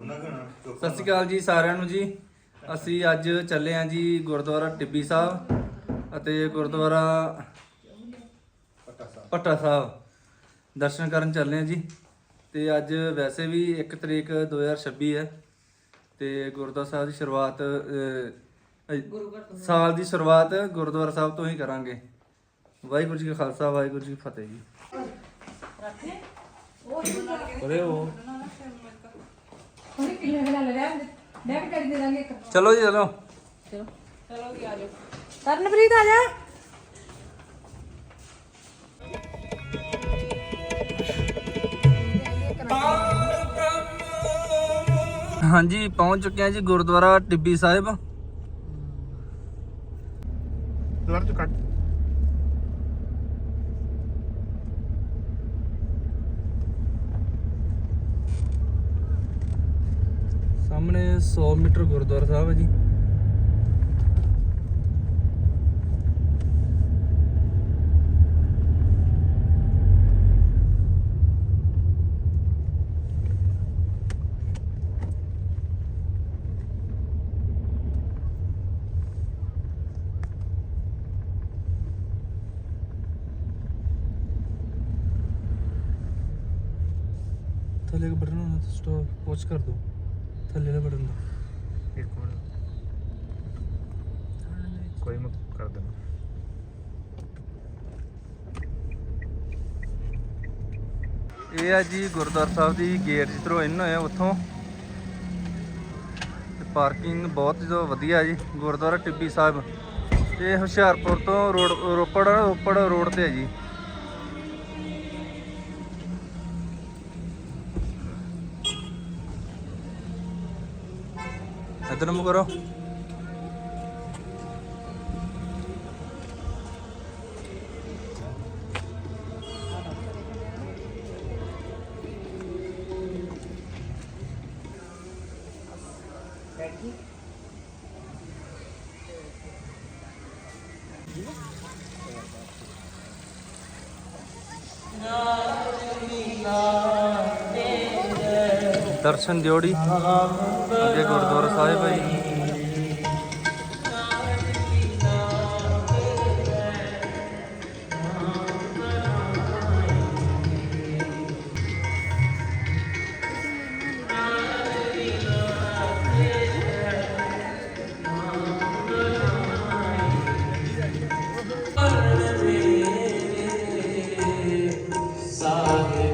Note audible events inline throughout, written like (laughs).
ਸਤਿ ਸ਼੍ਰੀ ਅਕਾਲ ਜੀ ਸਾਰਿਆਂ ਨੂੰ ਜੀ। ਅਸੀਂ ਅੱਜ ਚੱਲੇ ਆਂ ਜੀ ਗੁਰਦੁਆਰਾ ਟਿੱਬੀ ਸਾਹਿਬ ਅਤੇ ਗੁਰਦੁਆਰਾ ਪੱਟਾ ਸਾਹਿਬ। ਦਰਸ਼ਨ ਕਰਨ ਚੱਲੇ ਆਂ ਜੀ। ਤੇ ਅੱਜ ਵੈਸੇ ਵੀ 1 ਤਰੀਕ 2026 ਹੈ। ਤੇ ਗੁਰਦੁਆਰਾ ਸਾਹਿਬ ਦੀ ਸ਼ੁਰੂਆਤ ਸਾਲ ਦੀ ਸ਼ੁਰੂਆਤ ਗੁਰਦੁਆਰਾ ਸਾਹਿਬ ਤੋਂ ਹੀ ਕਰਾਂਗੇ। ਵਾਹਿਗੁਰੂ ਜੀ ਕਾ ਖਾਲਸਾ ਵਾਹਿਗੁਰੂ ਜੀ ਕੀ ਫਤਿਹ ਜੀ। ਅਰੇ ਉਹ ਉਹਨੇ ਕਿੰਨੇ ਬਣਾ ਲਿਆ ਮੈਂ ਵੀ ਕਰ ਦੇ ਦਾਂਗੇ ਇੱਕ ਚਲੋ ਜੀ ਚਲੋ ਚਲੋ ਚਲੋ ਜੀ ਆ ਜਾਓ ਤਰਨਪ੍ਰੀਤ ਆ ਜਾ ਹਾਂਜੀ ਪਹੁੰਚ ਚੁੱਕੇ ਹਾਂ ਜੀ ਗੁਰਦੁਆਰਾ ਟਿੱਬੀ ਸਾਹਿਬ 100 ਮੀਟਰ ਗੁਰਦੁਆਰਾ ਸਾਹਿਬ ਹੈ ਜੀ। ਥੱਲੇ ਇੱਕ ਬਟਨ ਹੋਣਾ ਸਟਾਪ ਪੋਚ ਕਰ ਦੋ ਥੱਲੇ ਵਾਲਾ ਬਟਨ ਦਾ। ਇੱਕ ਮਿੰਟ। ਕੋਈ ਮੈਂ ਕਰ ਦੇਣਾ ਇਹ ਆ ਜੀ ਗੁਰਦੁਆਰਾ ਸਾਹਿਬ ਦੀ ਗੇਟ ਜਿੱਧਰੋਂ ਇਨ ਹੋਇਆ ਉੱਥੋਂ। ਤੇ ਪਾਰਕਿੰਗ ਬਹੁਤ ਜੋ ਵਧੀਆ ਜੀ, ਗੁਰਦੁਆਰਾ ਟਿੱਬੀ ਸਾਹਿਬ। ਇਹ ਹੁਸ਼ਿਆਰਪੁਰ ਤੋਂ ਰੋਡ, ਰੋਪੜ ਰੋਪੜ ਰੋਡ ਤੇ ਹੈ ਜੀ। ਇੱਧਰ ਨੂੰ ਕਰੋ ਦਰਸ਼ਨ ਜੋੜੀ ਗੁਰਦੁਆਰਾ ਸਾਹਿਬ ਹੈ ਜੀ। ਸਾਹਿਬਾ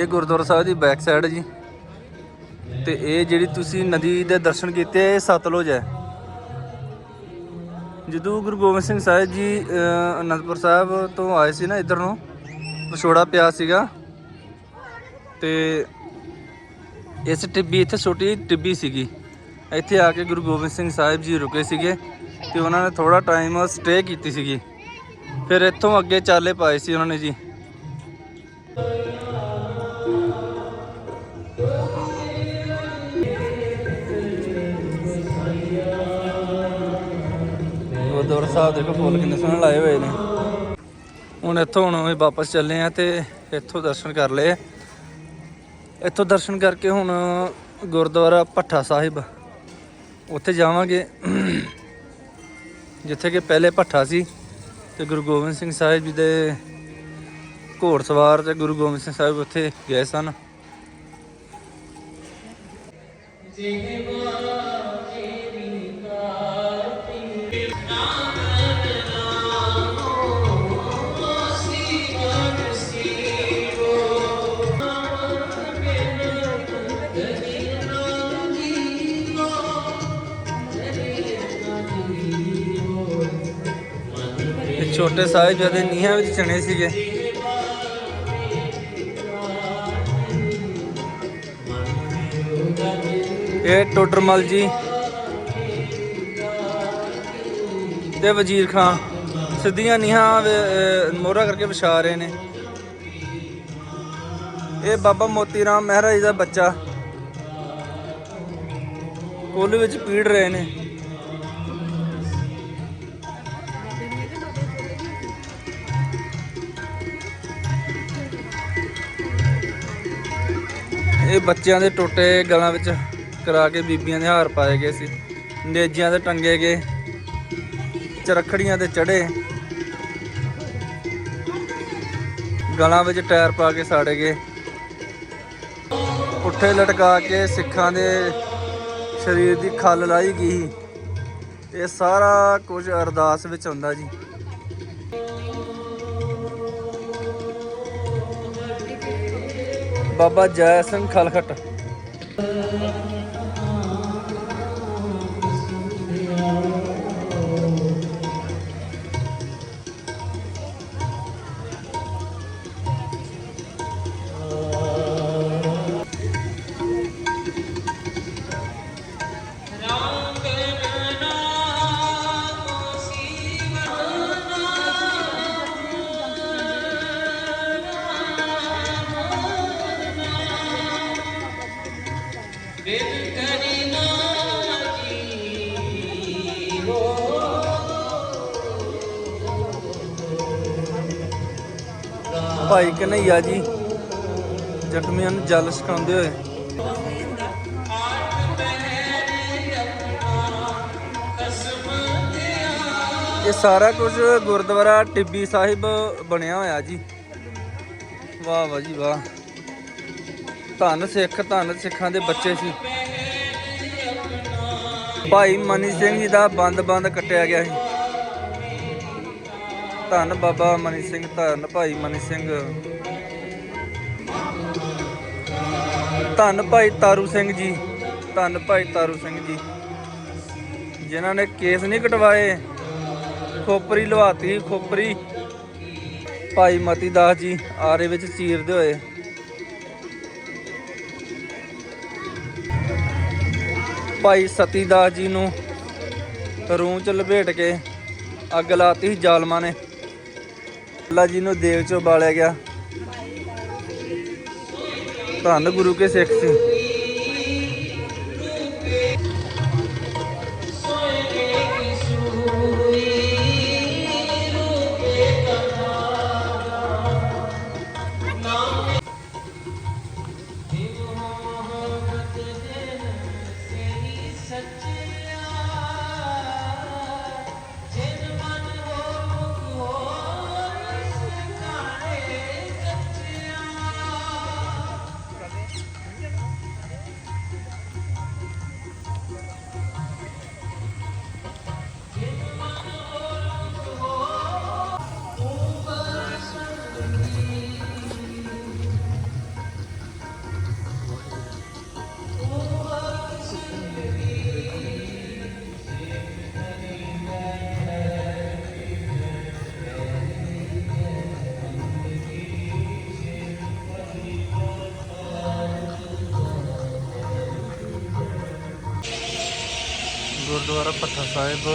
ਇਹ ਗੁਰਦੁਆਰਾ ਸਾਹਿਬ ਦੀ ਬੈਕ ਸਾਈਡ ਜੀ। ਤੇ ਇਹ ਜਿਹੜੀ ਤੁਸੀਂ ਨਦੀ ਦੇ ਦਰਸ਼ਨ ਕੀਤੇ, ਇਹ ਸਤਲੁਜ ਹੈ। ਜਦੋਂ ਗੁਰੂ ਗੋਬਿੰਦ ਸਿੰਘ ਸਾਹਿਬ ਜੀ ਅਨੰਦਪੁਰ ਸਾਹਿਬ ਤੋਂ ਆਏ ਸੀ ਨਾ ਇੱਧਰ ਨੂੰ ਵਿਛੋੜਾ ਪਿਆ ਸੀਗਾ। ਤੇ ਇਸ ਟਿੱਬੀ, ਇੱਥੇ ਛੋਟੀ ਟਿੱਬੀ ਸੀਗੀ। ਇੱਥੇ ਆ ਕੇ ਗੁਰੂ ਗੋਬਿੰਦ ਸਿੰਘ ਸਾਹਿਬ ਜੀ ਰੁਕੇ ਸੀਗੇ ਤੇ ਉਹਨਾਂ ਨੇ ਥੋੜਾ ਟਾਈਮ ਸਟੇ ਕੀਤੀ ਸੀਗੀ। ਫਿਰ ਇੱਥੋਂ ਅੱਗੇ ਚਾਲੇ ਪਾਏ ਸੀ ਉਹਨਾਂ ਨੇ ਜੀ। ਸਾਹਿਬ ਦੇਖੋ ਫੁੱਲ ਕਿੰਨੇ ਸੋਹਣੇ ਲਾਏ ਹੋਏ ਨੇ। ਹੁਣ ਇੱਥੋਂ ਹੁਣ ਅਸੀਂ ਵਾਪਸ ਚੱਲੇ ਆ ਤੇ ਇੱਥੋਂ ਦਰਸ਼ਨ ਕਰ ਲਏ ਇੱਥੋਂ ਦਰਸ਼ਨ ਕਰਕੇ ਹੁਣ ਗੁਰਦੁਆਰਾ ਭੱਠਾ ਸਾਹਿਬ। ਉੱਥੇ ਜਾਵਾਂਗੇ। ਜਿੱਥੇ ਕਿ ਪਹਿਲੇ ਭੱਠਾ ਸੀ ਤੇ ਗੁਰੂ ਗੋਬਿੰਦ ਸਿੰਘ ਸਾਹਿਬ ਜੀ ਦੇ ਘੋੜਸਵਾਰ ਤੇ ਗੁਰੂ ਗੋਬਿੰਦ ਸਿੰਘ ਸਾਹਿਬ ਉੱਥੇ ਗਏ ਸਨ। ਤੇ ਛੋਟੇ ਸਾਹਿਬ ਜਦੇ ਨੀਹਾਂ ਵਿੱਚ ਚਣੇ ਸੀਗੇ। ਇਹ ਟੋਡਰਮਲ ਜੀ ਤੇ ਵਜ਼ੀਰ ਖਾਨ। ਸਿੱਧੀਆਂ ਨੀਹਾਂ ਮੋਹਰਾ ਕਰਕੇ ਵਿਛਾ ਰਹੇ ਨੇ। ਇਹ ਬਾਬਾ ਮੋਤੀ ਰਾਮ ਮਹਿਰਾ ਜੀ ਦਾ ਬੱਚਾ। ਕੋਲ ਵਿੱਚ ਪੀੜ ਰਹੇ ਨੇ। ਇਹ ਬੱਚਿਆਂ ਦੇ ਟੋਟੇ ਗਲਾਂ ਵਿੱਚ ਕਰਾ ਕੇ ਬੀਬੀਆਂ ਦੇ ਹਾਰ ਪਾਏ ਗਏ ਸੀ। ਨੇਜਿਆਂ ਤੇ ਟੰਗੇ ਗਏ, ਚਰਖੜੀਆਂ ਤੇ ਚੜੇ ਗਲਾਂ ਵਿੱਚ ਟਾਇਰ ਪਾ ਕੇ ਸਾੜੇ ਗਏ। ਪੁੱਠੇ ਲਟਕਾ ਕੇ ਸਿੱਖਾਂ ਦੇ ਸਰੀਰ ਦੀ ਖੱਲ ਲਾਈ ਗਈ। ਇਹ ਸਾਰਾ ਕੁਝ ਅਰਦਾਸ ਵਿੱਚ ਹੁੰਦਾ ਜੀ। ਬਾਬਾ ਜੈ ਸਿੰਘ ਖਲਖਟ। ਭਾਈ ਕਨਈਆ ਜੀ? ਜ਼ਖਮੀਆਂ ਨੂੰ ਜਲ ਛਕਾਉਂਦੇ ਹੋਏ। ਇਹ ਸਾਰਾ ਕੁਝ ਗੁਰਦੁਆਰਾ ਟਿੱਬੀ ਸਾਹਿਬ ਬਣਿਆ ਹੋਇਆ ਜੀ। ਵਾਹ ਵਾਹ ਜੀ ਵਾਹ। ਧੰਨ ਸਿੱਖ, ਧੰਨ ਸਿੱਖਾਂ ਦੇ ਬੱਚੇ ਸੀ। ਭਾਈ ਮਨੀ ਸਿੰਘ ਜੀ ਦਾ ਬੰਦ-ਬੰਦ ਕੱਟਿਆ ਗਿਆ ਸੀ। ਧੰਨ ਬਾਬਾ ਮਨੀ ਸਿੰਘ, ਧੰਨ ਭਾਈ ਮਨੀ ਸਿੰਘ। ਧੰਨ ਭਾਈ ਤਾਰੂ ਸਿੰਘ ਜੀ, ਧੰਨ ਭਾਈ ਤਾਰੂ ਸਿੰਘ ਜੀ, ਜਿਨ੍ਹਾਂ ਨੇ ਕੇਸ ਨਹੀਂ ਕਟਵਾਏ। ਖੋਪਰੀ ਲਵਾਤੀ, ਖੋਪਰੀ। ਭਾਈ ਮਤੀ ਦਾਸ ਜੀ ਆਰੇ ਵਿੱਚ ਚੀਰਦੇ ਹੋਏ। ਭਾਈ ਸਤੀ ਦਾਸ ਜੀ ਨੂੰ ਰੂਹ ਚ ਲਪੇਟ ਕੇ ਅੱਗ ਲਾਤੀ ਸੀ ਜ਼ਾਲਮਾਂ ਨੇ। ਅੱਲਾ ਜੀ ਨੂੰ ਦੇਵ ਚੋਂ ਬਾਲਿਆ ਗਿਆ। ਧੰਨ ਗੁਰੂ ਕੇ ਸਿੱਖ ਸੀ। ਗੁਰਦੁਆਰਾ ਭੱਠਾ ਸਾਹਿਬ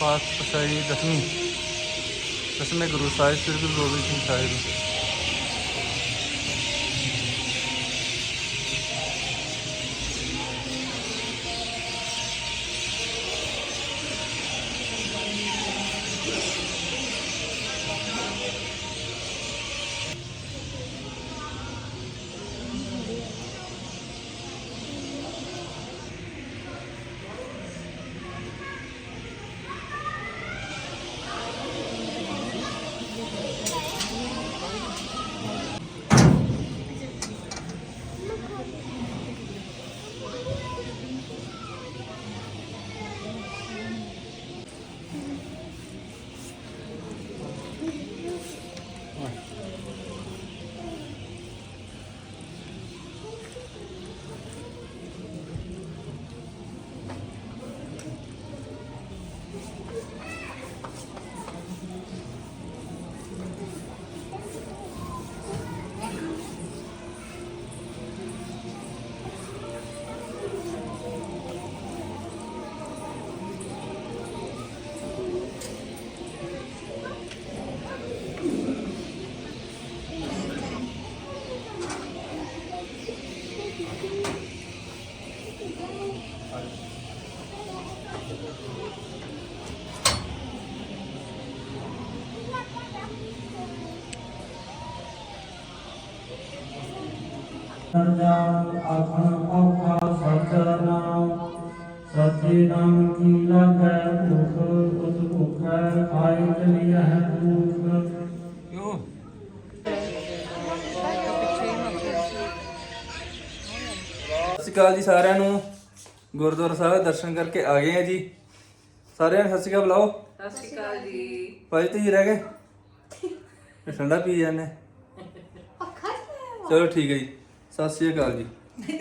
ਪਾਤਸ਼ਾਹੀ ਦਸਵੀਂ ਦਸਵੇਂ ਗੁਰੂ ਸਾਹਿਬ ਸ੍ਰੀ ਗੁਰੂ ਗੋਬਿੰਦ ਸਿੰਘ ਸਾਹਿਬ। ਆਖਣ ਔਖਾ ਨਾਮ। ਸੱਚੇ ਨਾਮ ਕੀ ਲਾਗੈ ਭੁਖ ਉਸ ਭੁਖੈ ਖਾਏ ਚਲੀਐ ਭੂਖ। ਕਿਉਂ? ਸਤਿ ਸ਼੍ਰੀ ਅਕਾਲ ਜੀ ਸਾਰਿਆਂ ਨੂੰ। ਗੁਰਦੁਆਰਾ ਸਾਹਿਬ ਦੇ ਦਰਸ਼ਨ ਕਰਕੇ ਆ ਗਏ ਆ ਜੀ। ਸਾਰਿਆਂ ਨੂੰ ਸਤਿ ਸ਼੍ਰੀ ਅਕਾਲ ਬੁਲਾਓ। ਸਤਿ ਸ਼੍ਰੀ ਅਕਾਲ ਜੀ। ਭਾਈ ਤੁਸੀਂ ਰਹਿ ਗਏ? (laughs) ਠੰਡਾ ਪੀ ਜਾਂਦੇ। ਚਲੋ ਠੀਕ ਹੈ ਜੀ। ਸਤਿ ਸ਼੍ਰੀ ਅਕਾਲ ਜੀ।